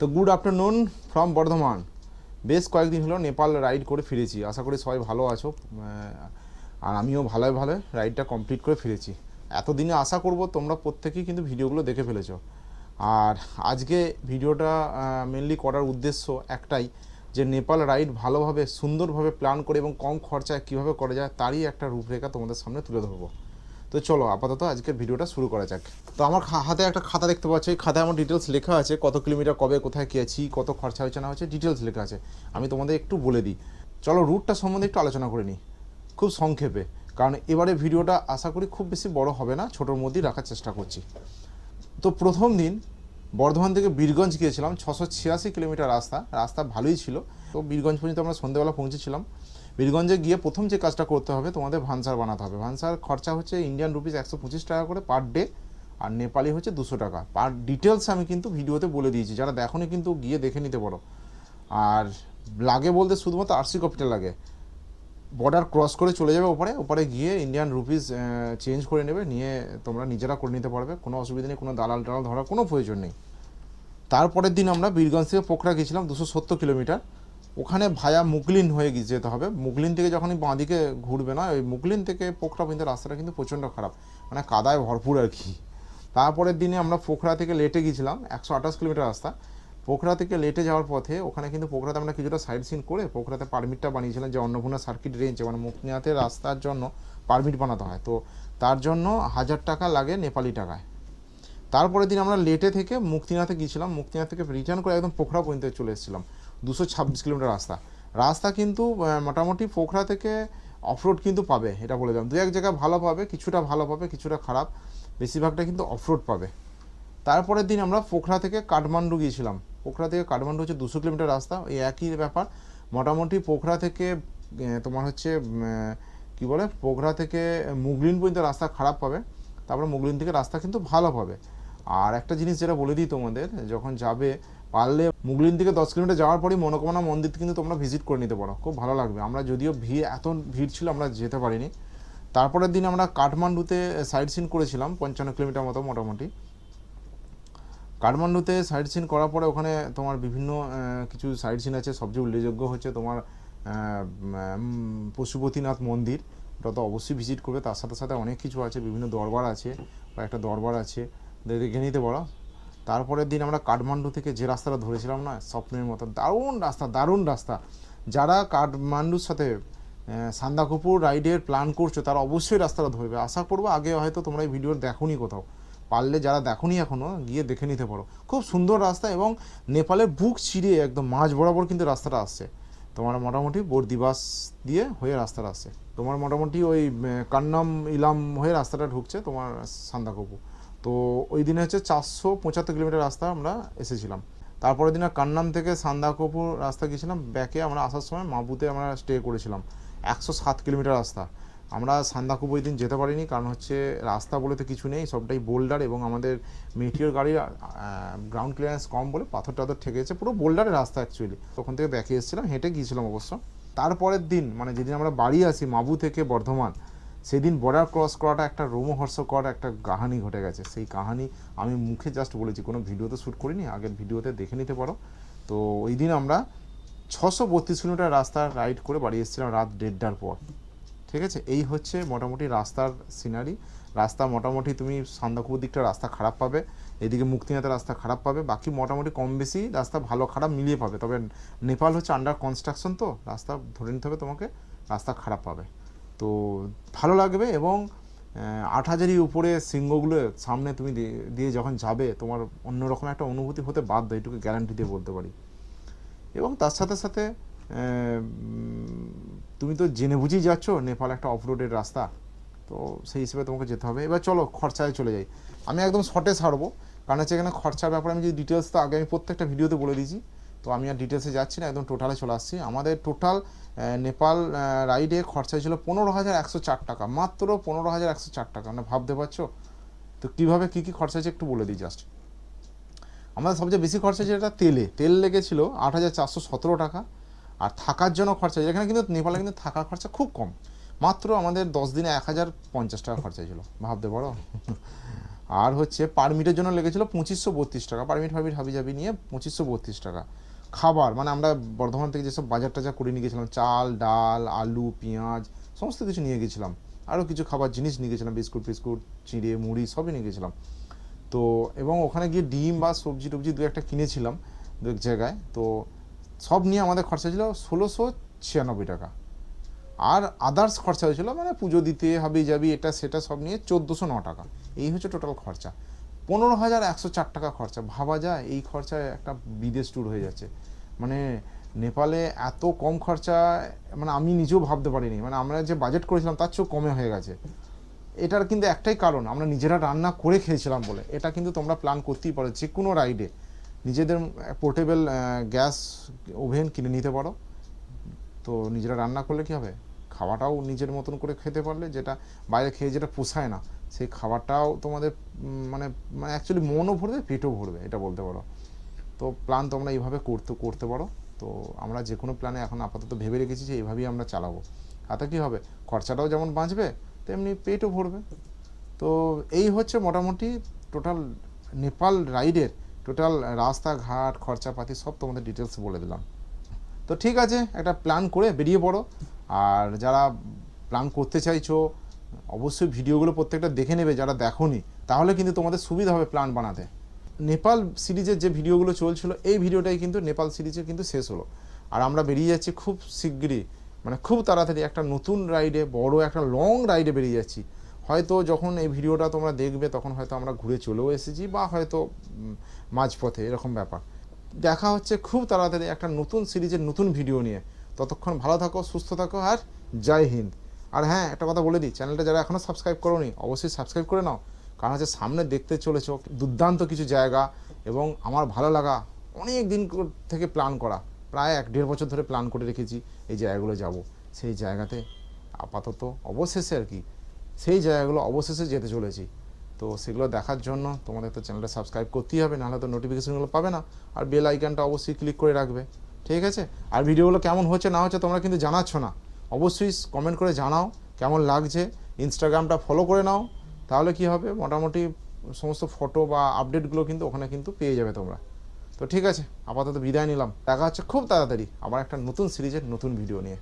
তো good afternoon from Bardhaman. বেশ কয়েকদিন হলো নেপাল রাইড করে ফিরেছি। আশা করি সবাই ভালো আছো। আর আমিও ভালোই ভালো রাইডটা কমপ্লিট করে ফিরেছি। এতদিনে আশা করব তোমরা প্রত্যেকেই কিন্তু ভিডিওগুলো দেখে ফেলেছো। আর আজকে ভিডিওটা মেনলি করার উদ্দেশ্য একটাই যে নেপাল রাইড ভালোভাবে, সুন্দরভাবে প্ল্যান করে এবং কম খরচায় কীভাবে করা যায় তারই একটা রূপরেখা তোমাদের সামনে তুলে ধরবো। তো চলো, আপাতত আজকের ভিডিওটা শুরু করা যাক। তো আমার হাতে একটা খাতা দেখতে পাচ্ছি, এই খাতায় আমার ডিটেলস লেখা আছে, কত কিলোমিটার কবে, কোথায় গিয়েছি কত খরচা হয়েছে, না হচ্ছে ডিটেলস লেখা আছে। আমি তোমাদের একটু বলে দিই। চলো রুটটা সম্বন্ধে একটু আলোচনা করে নিই। খুব সংক্ষেপে, কারণ এবারে ভিডিওটা আশা করি খুব বেশি বড় হবে না, ছোটোর মধ্যেই রাখার চেষ্টা করছি। তো প্রথম দিন বর্ধমান থেকে বীরগঞ্জ গিয়েছিলাম, ছশো ছিয়াশি কিলোমিটার রাস্তা রাস্তা ভালোই ছিল। তো বীরগঞ্জ পর্যন্ত আমরা সন্ধ্যেবেলা পৌঁছেছিলাম। বীরগঞ্জে গিয়ে প্রথম যে কাজটা করতে হবে, তোমাদের ভানসার বানাতে হবে। ভানসার খরচা হচ্ছে ইন্ডিয়ান রুপিস একশো পঁচিশ টাকা করে পার ডে আর নেপালি হচ্ছে দুশো টাকা। পার ডিটেলস আমি কিন্তু ভিডিওতে বলে দিয়েছি, যারা দেখোনি কিন্তু গিয়ে দেখে নিতে পারো। আর লাগে বলতে শুধুমাত্র আরসি কপিটা লাগে। বর্ডার ক্রস করে চলে যাবে ওপারে ওপারে গিয়ে ইন্ডিয়ান রুপিস চেঞ্জ করে নেবে, নিয়ে তোমরা নিজেরা করে নিতে পারবে। কোনো অসুবিধা নেই, কোনো দালাল টালাল ধরার কোনো প্রয়োজন নেই। তারপরের দিন আমরা বীরগঞ্জ থেকে পোখরা গেছিলাম দুশো সত্তর কিলোমিটার। ওখানে ভায়া মুগলিন হয়ে গিয়ে যেতে হবে। মুগলিন থেকে যখনই বাঁদিকে ঘুরবে না, ওই মুগলিন থেকে পোখরা পর্যন্ত রাস্তাটা কিন্তু প্রচণ্ড খারাপ। মানে কাদায় ভরপুর আর কি। তারপরের দিনে আমরা পোখরা থেকে লেটে গিয়েছিলাম, একশো আঠাশ কিলোমিটার রাস্তা। পোখরা থেকে লেটে যাওয়ার পথে ওখানে কিন্তু পোখরাতে আমরা কিছুটা সাইড সিন করে পোখরাতে পারমিটটা বানিয়েছিলাম যে অন্নপূর্ণা সার্কিট রেঞ্জ মানে মুক্তিনাথের রাস্তার জন্য পারমিট বানাতে হয়। তো তার জন্য হাজার টাকা লাগে নেপালি টাকায়। তারপরের দিন আমরা লেটে থেকে মুক্তিনাথে গিয়েছিলাম। মুক্তিনাথ থেকে রিটার্ন করে একদম পোখরা পর্যন্ত চলে এসেছিলাম। দুশো ছাব্বিশ কিলোমিটার রাস্তা। রাস্তা কিন্তু মোটামুটি পোখরা থেকে অফরোড কিন্তু পাবে, এটা বলে দিলাম। দু এক জায়গায় ভালো পাবে, কিছুটা ভালো পাবে, কিছুটা খারাপ। বেশিরভাগটা কিন্তু অফরোড পাবে। তারপরের দিন আমরা পোখরা থেকে কাঠমান্ডু গিয়েছিলাম। পোখরা থেকে কাঠমান্ডু হচ্ছে দুশো কিলোমিটার রাস্তা এই একই ব্যাপার। মোটামুটি পোখরা থেকে তোমার হচ্ছে কি বলে? পোখরা থেকে মুগলিন পর্যন্ত রাস্তা খারাপ পাবে। তারপরে মুগলিন থেকে রাস্তা কিন্তু ভালো পাবে। আর একটা জিনিস যেটা বলে দিই তোমাদের, যখন যাবে পারলে মুগলিন থেকে দশ কিলোমিটার যাওয়ার পরই মনোকামনা মন্দির কিন্তু তোমরা ভিজিট করে নিতে পারো। খুব ভালো লাগবে। আমরা যদিও ভিড়, এত ভিড় ছিল আমরা যেতে পারিনি। তারপরের দিন আমরা কাঠমান্ডুতে সাইড সিন করেছিলাম, পঞ্চান্ন কিলোমিটার মতো মোটামুটি। কাঠমান্ডুতে সাইড সিন করার পরে ওখানে তোমার বিভিন্ন কিছু সাইড সিন আছে। সবচেয়ে উল্লেখযোগ্য হচ্ছে তোমার পশুপতিনাথ মন্দির। ওটা তো অবশ্যই ভিজিট করবে। তার সাথে সাথে অনেক কিছু আছে। বিভিন্ন দরবার আছে বা একটা দরবার আছে। দেখে নিতে পারো। তারপরের দিন আমরা কাঠমান্ডু থেকে যে রাস্তাটা ধরেছিলাম না, স্বপ্নের মতো দারুণ রাস্তা দারুণ রাস্তা। যারা কাঠমান্ডুর সাথে সান্দাকপুর রাইডের প্ল্যান করছ, তারা অবশ্যই রাস্তাটা ধরবে। আশা করব আগে হয়তো তোমরা এই ভিডিও দেখোনি কোথাও। পারলে যারা দেখোনি এখনও গিয়ে দেখে নিতে পারো। খুব সুন্দর রাস্তা এবং নেপালের বুক চিরিয়ে একদম মাঝ বরাবর কিন্তু রাস্তাটা আসছে। তোমার মোটামুটি বর্দিবাস দিয়ে হয়ে রাস্তাটা আসছে। তোমার মোটামুটি ওই কান্নাম ইলাম হয়ে রাস্তাটা ঢুকছে তোমার সান্দাকপু তো ওই দিনে হচ্ছে চারশো পঁচাত্তর কিলোমিটার রাস্তা আমরা এসেছিলাম। তারপরের দিনে কান্নাম থেকে সান্দাকপুর রাস্তা গিয়েছিলাম, ব্যাকে আমরা আসার সময় মাবুতে আমরা স্টে করেছিলাম। একশো সাত কিলোমিটার রাস্তা। আমরা সান্দাকুপ ওই দিন যেতে পারিনি কারণ হচ্ছে রাস্তা বলে তো কিছু নেই, সবটাই বোল্ডার এবং আমাদের মেটিওর গাড়ির গ্রাউন্ড ক্লিয়ারেন্স কম বলে পাথর টাথর ঠেকেছে পুরো বোল্ডারের রাস্তা অ্যাকচুয়ালি তখন থেকে ব্যাকে এসেছিলাম, হেঁটে গিয়েছিলাম অবশ্য। তারপরের দিন মানে যেদিন আমরা বাড়ি আসি মাবু থেকে বর্ধমান সেদিন বর্ডার ক্রস করাটা একটা রোমহর্ষকর একটা কাহানি ঘটে গেছে। সেই কাহানি আমি মুখে জাস্ট বলেছি, কোনো ভিডিওতে শ্যুট করিনি, আগের ভিডিওতে দেখে নিতে পারো। তো ওই দিন আমরা ছশো বত্রিশ কিলোমিটার রাস্তা রাইড করে বাড়ি এসেছিলাম রাত দেড়টার পর। ঠিক আছে? এই হচ্ছে মোটামুটি রাস্তার সিনারি রাস্তা মোটামুটি তুমি সান্দাকুপুর দিকটা রাস্তা খারাপ পাবে, এদিকে মুক্তিনাথের রাস্তা খারাপ পাবে, বাকি মোটামুটি কম বেশি রাস্তা ভালো খারাপ মিলিয়ে পাবে। তবে নেপাল হচ্ছে আন্ডার কনস্ট্রাকশন তো, রাস্তা ধরে নিতে হবে তোমাকে, রাস্তা খারাপ পাবে। তো ভালো লাগবে এবং আট হাজারই উপরে সিংহগুলো সামনে তুমি দিয়ে- যখন যাবে, তোমার অন্যরকম একটা অনুভূতি হতে বাধ্য, এটুকু গ্যারান্টি দিয়ে বলতে পারি। এবং তার সাথে সাথে তুমি তো জেনে বুঝেই যাচ্ছ, নেপাল একটা অফরোডের রাস্তা, তো সেই হিসেবে তোমাকে যেতে হবে। এবার চলো, খরচায় চলে যাই। আমি একদম শর্টে ছাড়বো, কারণ হচ্ছে এখানে খরচার ব্যাপারে আমি যদি ডিটেলস তো আগে আমি প্রত্যেকটা ভিডিওতে বলে দিয়েছি। তো আমি আর ডিটেলসে যাচ্ছি না, একদম টোটালে চলে আসছি। আমাদের টোটাল নেপাল রাইডে খরচা ছিল পনেরো হাজার একশো চার টাকা, মাত্র পনেরো হাজার একশো চার টাকা। মানে ভাবতে পারছ? তো কীভাবে কী কী খরচা হয়েছে একটু বলে দিই জাস্ট আমাদের সবচেয়ে বেশি খরচা যেটা তেলে। তেল লেগেছিল আট হাজার চারশো সতেরো টাকা। আর থাকার জন্য খরচা এখানে কিন্তু নেপালে কিন্তু থাকা খরচা খুব কম। মাত্র আমাদের দশ দিনে এক হাজার পঞ্চাশ টাকা খরচা ছিল। ভাবতে পারো? আর হচ্ছে পারমিটের জন্য লেগেছিল পঁচিশশো বত্রিশ টাকা। পারমিট ফারমিট হাবি জাবি নিয়ে পঁচিশশো বত্রিশ টাকা। খাবার মানে আমরা বর্ধমান থেকে যেসব বাজার টাজার করে নিয়ে গেছিলাম, চাল, ডাল, আলু, পেঁয়াজ, সমস্ত কিছু নিয়ে গেছিলাম। আরও কিছু খাবার, জিনিস নিয়ে গেছিলাম, বিস্কুট, ফিস্কুট, চিড়ে, মুড়ি, সবই নিয়ে গেছিলাম। তো, এবং ওখানে গিয়ে ডিম বা সবজি টবজি দু একটা কিনেছিলাম দু এক জায়গায়। তো, সব নিয়ে আমাদের খরচা ছিল ষোলোশো ছিয়ানব্বই টাকা। আর আদার্স খরচা হয়েছিল মানে পুজো দিতে হাবি যাবি এটা, সেটা সব নিয়ে চোদ্দোশো ন টাকা। এই হচ্ছে টোটাল খরচা। পনেরো হাজার একশো চার টাকা খরচা। ভাবা যায়, এই খরচায় একটা বিদেশ ট্যুর হয়ে যাচ্ছে। মানে নেপালে এত কম খরচা মানে আমি নিজেও ভাবতে পারিনি। মানে আমরা যে বাজেট করেছিলাম, তার চেয়েও কমে হয়ে গেছে। এটার কিন্তু একটাই কারণ, আমরা নিজেরা রান্না করে খেয়েছিলাম বলে। এটা কিন্তু তোমরা প্ল্যান করতেই পারো, যে কোনো রাইডে নিজেদের পোর্টেবল গ্যাস ওভেন কিনে নিতে পারো। তো নিজেরা রান্না করলে কি হবে? খাওয়াটাও নিজের মতন করে খেতে পারলে যেটা বাইরে খেয়ে যেটা পোষায় না, সেই খাবারটাও তোমাদের মানে মানে অ্যাকচুয়ালি মনও ভরবে, পেটও ভরবে, এটা বলতে পারো। তো প্ল্যান তোমরা এইভাবে করতে করতে পারো। তো আমরা যে কোনো প্ল্যানে এখন আপাতত ভেবে রেখেছি যে এইভাবেই আমরা চালাবো। তাতে কী হবে? খরচাটাও যেমন বাঁচবে, তেমনি পেটও ভরবে। তো এই হচ্ছে মোটামুটি টোটাল নেপাল রাইডের টোটাল রাস্তাঘাট, খরচাপাতি সব তোমাদের ডিটেলস বলে দিলাম। তো ঠিক আছে, একটা প্ল্যান করে বেরিয়ে পড়ো। আর যারা প্ল্যান করতে চাইছো, অবশ্যই ভিডিওগুলো প্রত্যেকটা দেখে নেবে যারা দেখোনি, তাহলে কিন্তু তোমাদের সুবিধা হবে প্ল্যান বানাতে। নেপাল সিরিজের যে ভিডিওগুলো চলছিল, এই ভিডিওটাই কিন্তু নেপাল সিরিজের কিন্তু শেষ হলো। আর আমরা বেরিয়ে যাচ্ছি খুব শিগগিরই মানে খুব তাড়াতাড়ি একটা নতুন রাইডে বড় একটা লং রাইডে বেরিয়ে যাচ্ছি। হয়তো যখন এই ভিডিওটা তোমরা দেখবে, তখন হয়তো আমরা ঘুরে চলেও এসেছি বা হয়তো মাঝপথে, এরকম ব্যাপার। দেখা হচ্ছে খুব তাড়াতাড়ি একটা নতুন সিরিজের নতুন ভিডিও নিয়ে। ততক্ষণ ভালো থাকো, সুস্থ থাকো আর জয় হিন্দ। আর হ্যাঁ একটা কথা বলে দিই, চ্যানেলটা যারা এখনও সাবস্ক্রাইব করোনি, অবশ্যই সাবস্ক্রাইব করে নাও। কারণ হচ্ছে সামনে দেখতে চলেছ, দুর্দান্ত কিছু জায়গা এবং আমার ভালো লাগা অনেক দিন থেকে প্ল্যান করা। প্রায় এক দেড় বছর ধরে প্ল্যান করে রেখেছি এই জায়গাগুলো যাব। সেই জায়গাতে আপাতত অবশেষে আর কি, সেই জায়গাগুলো অবশেষে যেতে চলেছি। তো সেগুলো দেখার জন্য তোমাদের তো চ্যানেলটা সাবস্ক্রাইব করতেই হবে, নাহলে তো নোটিফিকেশনগুলো পাবে না। আর বেল আইকনটা অবশ্যই ক্লিক করে রাখবে। ঠিক আছে? আর ভিডিওগুলো কেমন হচ্ছে, না হচ্ছে তোমরা কিন্তু জানাচ্ছ না। অবশ্যই কমেন্ট করে জানাও, কেমন লাগছে। ইনস্টাগ্রামটা ফলো করে নাও, তাহলে কি হবে? মোটামুটি সমস্ত ফটো বা আপডেটগুলো কিন্তু ওখানে কিন্তু পেয়ে যাবে তোমরা। তো ঠিক আছে, আপাতত বিদায় নিলাম। দেখা হচ্ছে খুব তাড়াতাড়ি আবার একটা নতুন সিরিজের নতুন ভিডিও নিয়ে।